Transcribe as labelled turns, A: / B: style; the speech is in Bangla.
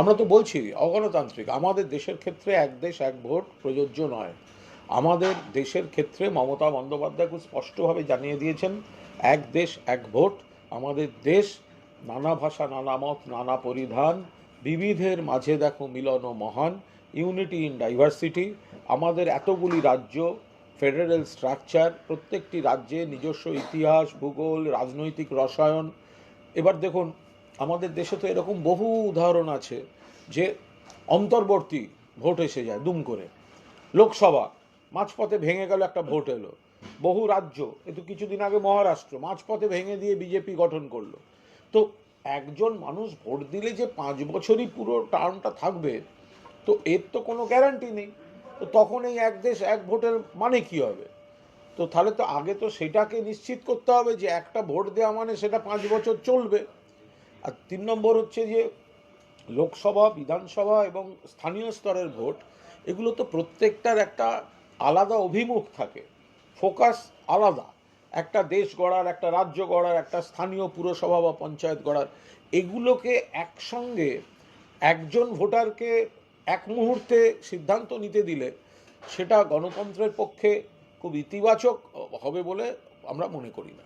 A: আমরা তো বলছি, অগণতান্ত্রিক। আমাদের দেশের ক্ষেত্রে এক দেশ, এক ভোট প্রযোজ্য নয়। আমাদের দেশের ক্ষেত্রে মমতা বন্দ্যোপাধ্যায় খুব স্পষ্টভাবে জানিয়ে দিয়েছেন, এক দেশ, এক ভোট। আমাদের দেশ নানা ভাষা, নানা মত, নানা পরিধান, বিবিধের মাঝে দেখো মিলন ও মহান, ইউনিটি ইন ডাইভার্সিটি। আমাদের এতগুলি রাজ্য, ফেডারেল স্ট্রাকচার, প্রত্যেকটি রাজ্যে নিজস্ব ইতিহাস, ভূগোল, রাজনৈতিক রসায়ন। এবার দেখুন আমাদের দেশে তো এরকম বহু উদাহরণ আছে যে অন্তর্বর্তী ভোট এসে যায়, দুম করে। লোকসভা, মাঝপথে ভেঙে গেল একটা ভোট এলো। বহু রাজ্য, এ তো কিছুদিন আগে মহারাষ্ট্র, মাঝপথে ভেঙে দিয়ে বিজেপি গঠন করল। তো একজন মানুষ ভোট দিলে যে পাঁচ বছরই পুরো টার্মটা থাকবে, তো এর তো কোনো গ্যারান্টি নেই। তো তখন এই এক দেশ, এক ভোটের মানে কি হবে? তো তাহলে তো আগে তো সেটাকে নিশ্চিত করতে হবে যে একটা ভোট দেওয়া মানে সেটা পাঁচ বছর চলবে। আর তিন নম্বর হচ্ছে যে লোকসভা, বিধানসভা এবং স্থানীয় স্তরের ভোট এগুলো তো প্রত্যেকটার একটা আলাদা অভিমুখ থাকে, ফোকাস আলাদা। একটা দেশ গড়ার, একটা রাজ্য গড়ার, একটা স্থানীয় পুরসভা বা পঞ্চায়েত গড়ার, এগুলোকে একসঙ্গে একজন ভোটারকে এক মুহূর্তে সিদ্ধান্ত নিতে দিলে সেটা গণতন্ত্রের পক্ষে খুব ইতিবাচক হবে বলে আমরা মনে করি না।